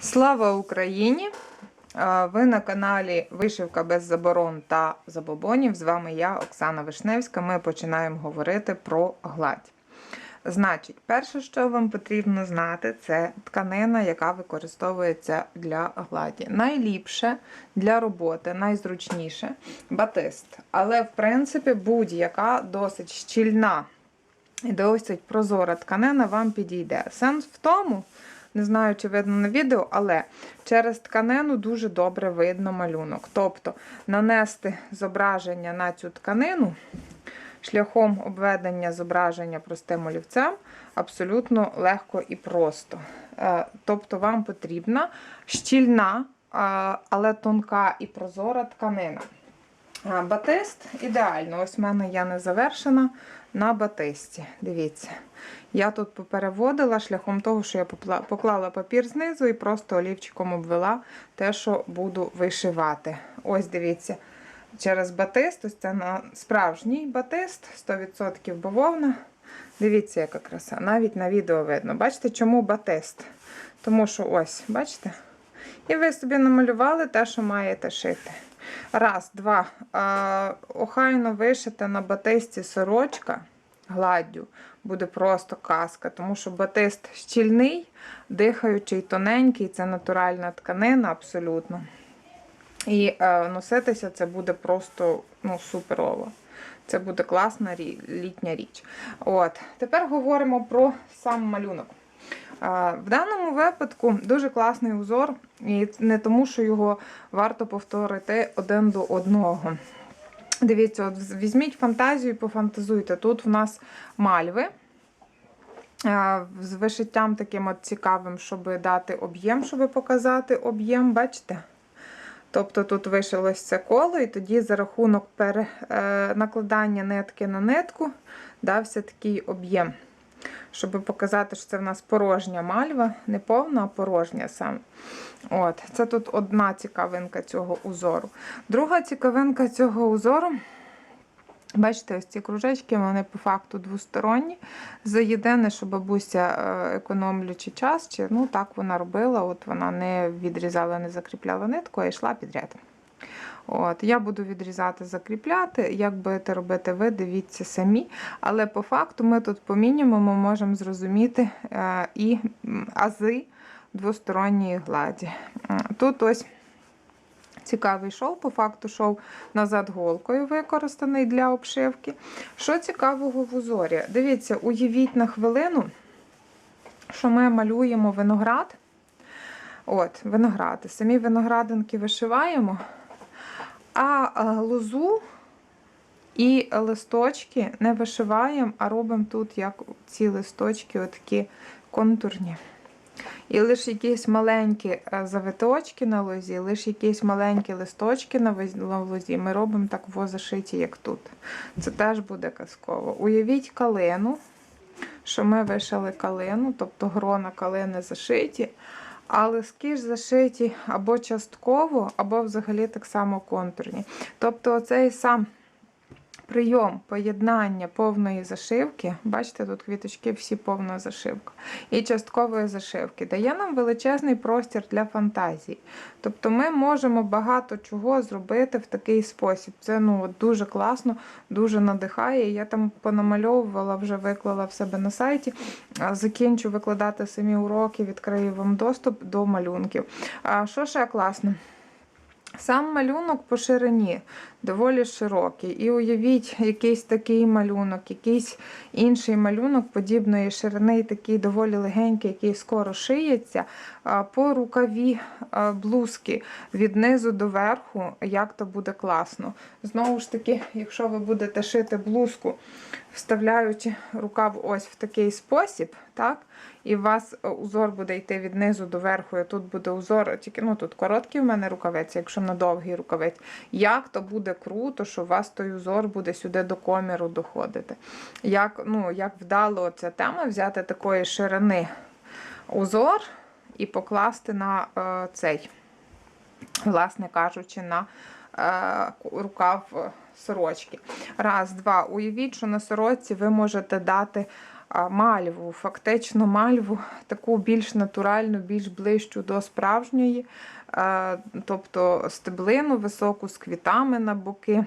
Слава Україні! Ви на каналі Вишивка без заборон та забобонів. З вами я, Оксана Вишневська. Ми починаємо говорити про гладь. Значить, перше, що вам потрібно знати, це тканина, яка використовується для гладі. Найліпше для роботи, найзручніше батист. Але, в принципі, будь-яка досить щільна і досить прозора тканина вам підійде. Сенс в тому, не знаю, чи видно на відео, але через тканину дуже добре видно малюнок. Тобто нанести зображення на цю тканину шляхом обведення зображення простим олівцем абсолютно легко і просто. Е, Тобто вам потрібна щільна, е, але тонка і прозора тканина. Батист ідеально. Ось в мене я не завершена на батисті. Дивіться. Я тут попереводила шляхом того, що я поклала папір знизу і просто олівчиком обвела те, що буду вишивати. Ось дивіться. Через батист, ось це на справжній батист, 100% бавовна. Дивіться, яка краса. Навіть на відео видно. Бачите, чому батист? Тому що ось, бачите? І ви собі намалювали те, що маєте шити. Раз, два. Охайно вишити на батисті сорочка гладдю. Буде просто казка, тому що батист щільний, дихаючий, тоненький, це натуральна тканина абсолютно. І е, носитися це буде просто ну, суперово. Це буде класна літня річ. От. Тепер говоримо про сам малюнок. В даному випадку дуже класний узор, і не тому, що його варто повторити один до одного. Дивіться, от візьміть фантазію і пофантазуйте. Тут в нас мальви з вишиттям таким от цікавим, щоб дати об'єм, щоб показати об'єм, бачите? Тобто тут вишилось це коло, і тоді за рахунок е, накладання нитки на нитку дався такий об'єм. Щоб показати, що це в нас порожня мальва, не повна, а порожня саме. От, Це тут одна цікавинка цього узору. Друга цікавинка цього узору. Бачите, ось ці кружечки, вони по факту двосторонні. За єдине, що бабуся, е, економлячи час, чи ну так вона робила, от вона не відрізала, не закріпляла нитку, а йшла підряд. От, Я буду відрізати, закріпляти. Як будете робити ви, дивіться самі. Але по факту ми тут по мінімуму можемо зрозуміти е, і ази двосторонньої гладі. Е, Тут ось цікавий шов, по факту шов назад голкою використаний для обшивки. Що цікавого в узорі? Дивіться, уявіть на хвилину, що ми малюємо виноград. От, виногради. Самі виноградинки вишиваємо, а лозу і листочки не вишиваємо, а робимо тут як ці листочки, отакі контурні. І лише якісь маленькі е, завиточки на лозі, лише якісь маленькі листочки на лозі ми робимо так зашиті, як тут. Це теж буде казково. Уявіть калину, що ми вишили калину, тобто грона калини зашиті, а листки ж зашиті або частково, або взагалі так само контурні. Тобто оцей сам прийом поєднання повної зашивки, бачите, тут квіточки всі повна зашивка, і часткової зашивки дає нам величезний простір для фантазії. Тобто ми можемо багато чого зробити в такий спосіб. Це ну, дуже класно, дуже надихає. Я там понамальовувала, вже виклала в себе на сайті. Закінчу викладати самі уроки, відкрию вам доступ до малюнків. А що ще класно? Сам малюнок по ширині доволі широкий. І уявіть, якийсь такий малюнок, якийсь інший малюнок подібної ширини, такий доволі легенький, який скоро шиється. По рукаві блузки від низу до верху, як то буде класно. Знову ж таки, якщо ви будете шити блузку, вставляючи рукав ось в такий спосіб, так? І у вас е, узор буде йти від низу до верху, і тут буде узор, тільки ну тут короткий в мене рукавець, якщо на довгий рукавець. Як то буде круто, що у вас той узор буде сюди до коміру доходити. Як, ну, як вдало ця тема взяти такої ширини узор і покласти на е, цей, власне кажучи, на рукав е, сорочки. Раз, два. Уявіть, що на сорочці ви можете дати мальву, фактично мальву, таку більш натуральну, більш ближчу до справжньої, тобто стеблину високу з квітами на боки.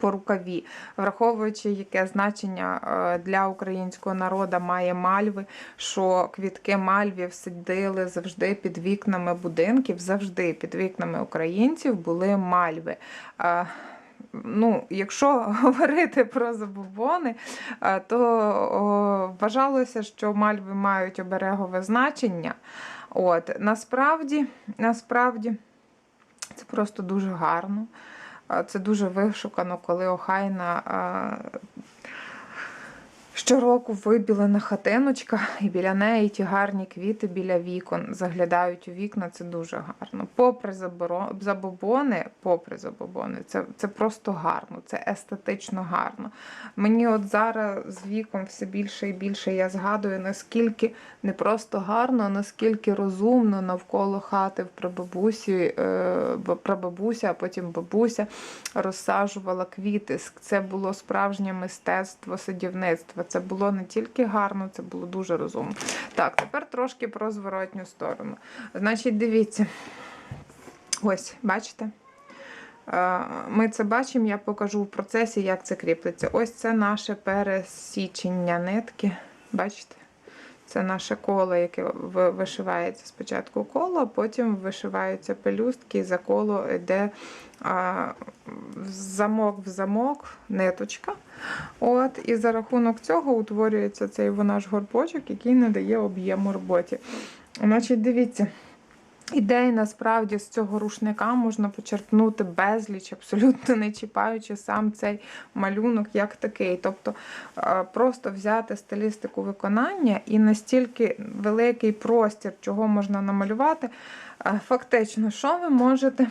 По рукаві, враховуючи, яке значення е, для українського народу має мальви, що квітки мальвів сиділи завжди під вікнами будинків, завжди під вікнами українців були мальви. Е, Ну, якщо говорити про забобони, е, то вважалося, що мальви мають оберегове значення. От, насправді, насправді, це просто дуже гарно. Це дуже вишукано, коли охайна щороку вибілена хатиночка, і біля неї ті гарні квіти біля вікон заглядають у вікна. Це дуже гарно. Попри забобони, попри забобони, це, це просто гарно, це естетично гарно. Мені от зараз з віком все більше і більше я згадую, наскільки не просто гарно, а наскільки розумно навколо хати в прабабусі, е, прабабуся, а потім бабуся розсаджувала квіти. Це було справжнє мистецтво садівництва. Це було не тільки гарно, це було дуже розумно. Так, тепер трошки про зворотню сторону. Значить, дивіться. Ось, бачите? Е, Ми це бачимо, я покажу в процесі, як це кріплеться. Ось це наше пересічення нитки. Бачите? Це наше коло, яке вишивається спочатку коло, потім вишиваються пелюстки, за коло йде а, замок в замок ниточка. От, і за рахунок цього утворюється цей наш горбочок, який надає об'єму роботі. Значить, дивіться. Ідеї насправді з цього рушника можна почерпнути безліч, абсолютно не чіпаючи сам цей малюнок як такий. Тобто е, просто взяти стилістику виконання і настільки великий простір, чого можна намалювати. Е, Фактично, що ви можете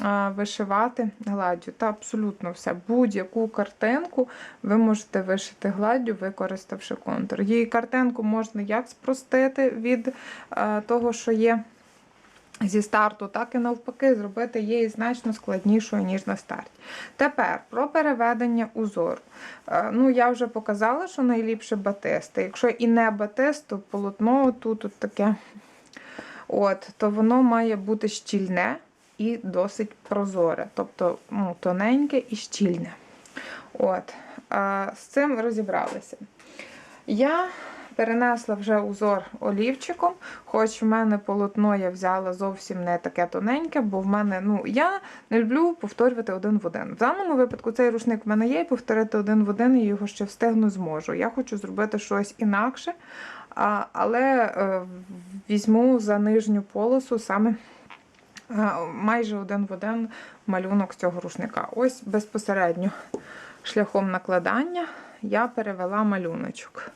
е, вишивати гладдю? Та абсолютно все. Будь-яку картинку ви можете вишити гладдю, використавши контур. Її картинку можна як спростити від того, що є зі старту, так і навпаки, зробити її значно складнішою, ніж на старті. Тепер про переведення узору. Е, Ну, я вже показала, що найліпше батисти. Якщо і не батист, то полотно тут от таке. От, то воно має бути щільне і досить прозоре, тобто ну, тоненьке і щільне. От, е, з цим розібралися. Я перенесла вже узор олівчиком, хоч в мене полотно я взяла зовсім не таке тоненьке, бо в мене, ну, я не люблю повторювати один в один. В даному випадку цей рушник в мене є, і повторити один в один і його ще встигну зможу. Я хочу зробити щось інакше, а, але е, візьму за нижню полосу саме. е, Майже один в один малюнок цього рушника. Ось безпосередньо шляхом накладання я перевела малюночок.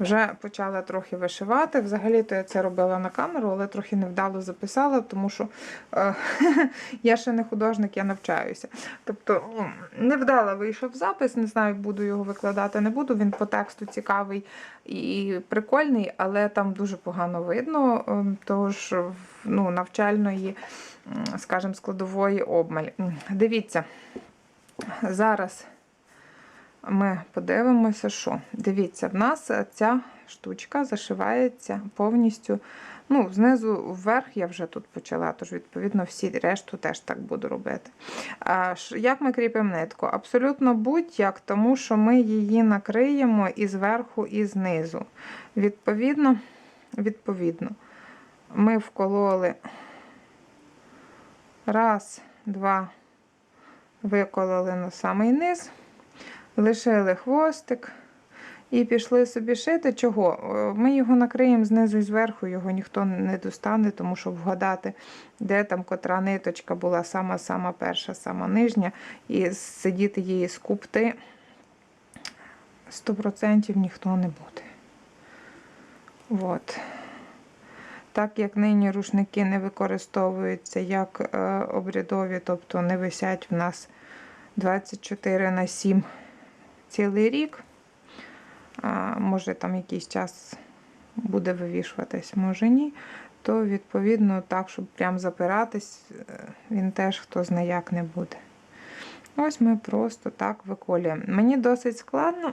Вже почала трохи вишивати. Взагалі-то я це робила на камеру, але трохи невдало записала, тому що е, я ще не художник, я навчаюся. Тобто ну, невдало вийшов запис, не знаю, буду його викладати, не буду. Він по тексту цікавий і прикольний, але там дуже погано видно, е, тож ну, навчальної, скажімо, складової обмаль. Дивіться, зараз ми подивимося, що. Дивіться, в нас ця штучка зашивається повністю. Ну, знизу вверх я вже тут почала, тож, відповідно, всі решту теж так буду робити. А, як ми кріпимо нитку? Абсолютно будь-як, тому що ми її накриємо і зверху, і знизу. Відповідно, відповідно, ми вкололи раз, два, викололи на самий низ лишили хвостик і пішли собі шити. Чого? Ми його накриємо знизу і зверху, його ніхто не достане, тому що вгадати, де там котра ниточка була сама-сама перша, сама нижня, і сидіти її скупти 100% ніхто не буде. От. Так як нині рушники не використовуються як е, обрядові, тобто не висять в нас 24 на 7 цілий рік. Може там якийсь час буде вивішуватись, може ні. То відповідно так, щоб прям запиратись, е, він теж хто зна як не буде. Ось ми просто так виколюємо. Мені досить складно,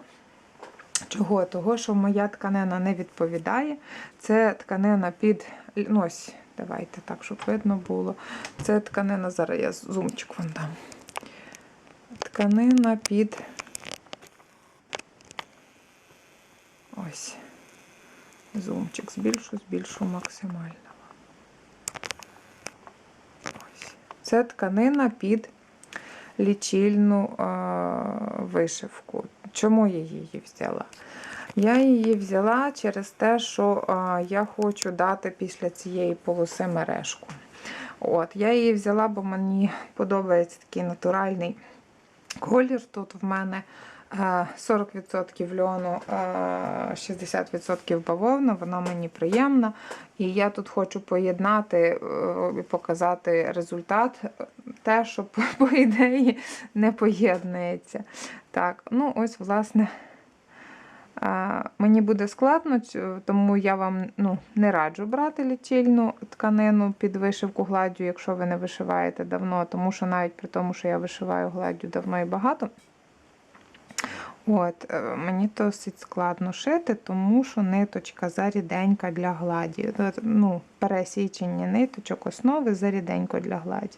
Чого? Того, що моя тканина не відповідає. Це тканина під. Ну, ось, давайте так, щоб видно було. Це тканина, зараз я зумчик вам дам. Тканина під. Ось. Зумчик збільшу, збільшу максимально. Ось. Це тканина під лічильну а, вишивку. Чому я її взяла? Я її взяла через те, що а, я хочу дати після цієї полоси мережку. От, Я її взяла, бо мені подобається такий натуральний колір. Тут в мене 40% льону, е, 60% бавовна, вона мені приємна. І я тут хочу поєднати е, і показати результат, те, що по ідеї не поєднується. Так, ну ось, власне. Мені буде складно, тому я вам ну, не раджу брати лічильну тканину під вишивку гладдю, якщо ви не вишиваєте давно, тому що навіть при тому, що я вишиваю гладдю давно і багато. От, е, мені досить складно шити, тому що ниточка заріденька для гладі. Ну, пересічення ниточок основи заріденько для гладі.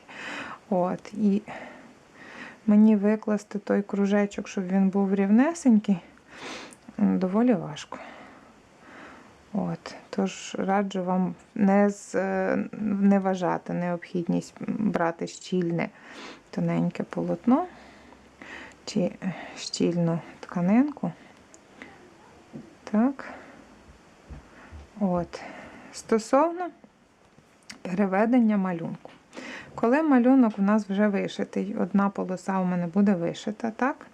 От, і мені викласти той кружечок, щоб він був рівнесенький доволі важко. От, тож раджу вам не, з, е, не вважати необхідність брати щільне тоненьке полотно щільну тканинку. Так. От. Стосовно переведення малюнку. Коли малюнок у нас вже вишитий, одна полоса у мене буде вишита, так?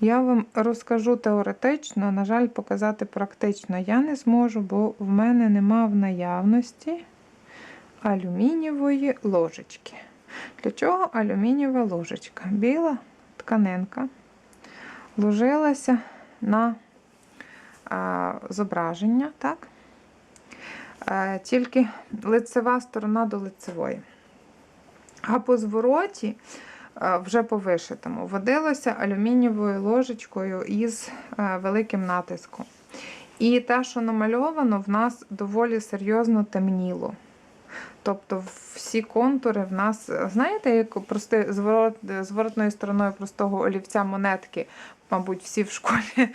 Я вам розкажу теоретично, на жаль, показати практично я не зможу, бо в мене нема в наявності алюмінієвої ложечки. Для чого алюмінієва ложечка? Біла тканинка ложилася на а, зображення, так? Е, тільки лицева сторона до лицевої. А по звороті е, вже по вишитому, водилося алюмінієвою ложечкою із е, великим натиском. І те, що намальовано, в нас доволі серйозно темніло. Тобто всі контури в нас, знаєте, як прости, зворот, зворотною стороною простого олівця монетки, мабуть, всі в школі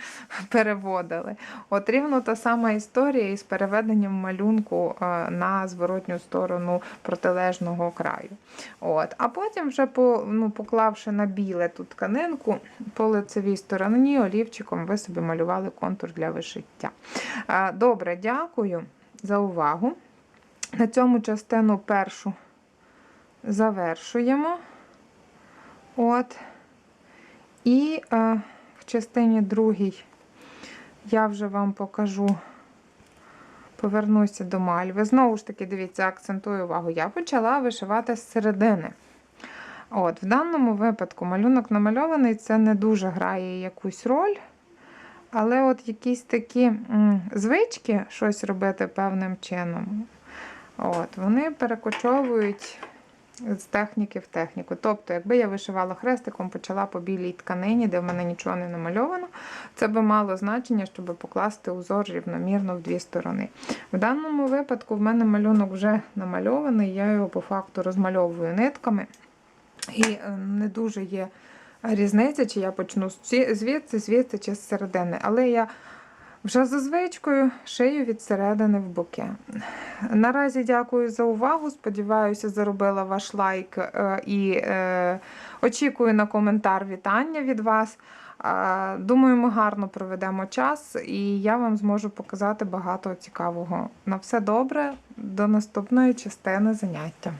переводили. От рівно та сама історія із переведенням малюнку е, на зворотню сторону протилежного краю. От. А потім, вже по, ну, поклавши на біле ту тканинку, по лицевій стороні олівчиком ви собі малювали контур для вишиття. Е, Добре, дякую за увагу. На цьому частину першу завершуємо. От. І е, в частині другій я вже вам покажу, повернуся до мальви. Знову ж таки, дивіться, акцентую увагу. Я почала вишивати з середини. От, В даному випадку малюнок намальований, це не дуже грає якусь роль. Але от якісь такі м, звички щось робити певним чином. От, Вони перекочовують з техніки в техніку. Тобто, якби я вишивала хрестиком, почала по білій тканині, де в мене нічого не намальовано, це би мало значення, щоб покласти узор рівномірно в дві сторони. В даному випадку в мене малюнок вже намальований, я його по факту розмальовую нитками. І е, не дуже є різниця, чи я почну звідси, звідси чи з середини. Але я вже за звичкою шию від середини в боки. Наразі дякую за увагу. Сподіваюся, заробила ваш лайк е, і е, очікую на коментар вітання від вас. Думаю, ми гарно проведемо час, і я вам зможу показати багато цікавого. На все добре, до наступної частини заняття.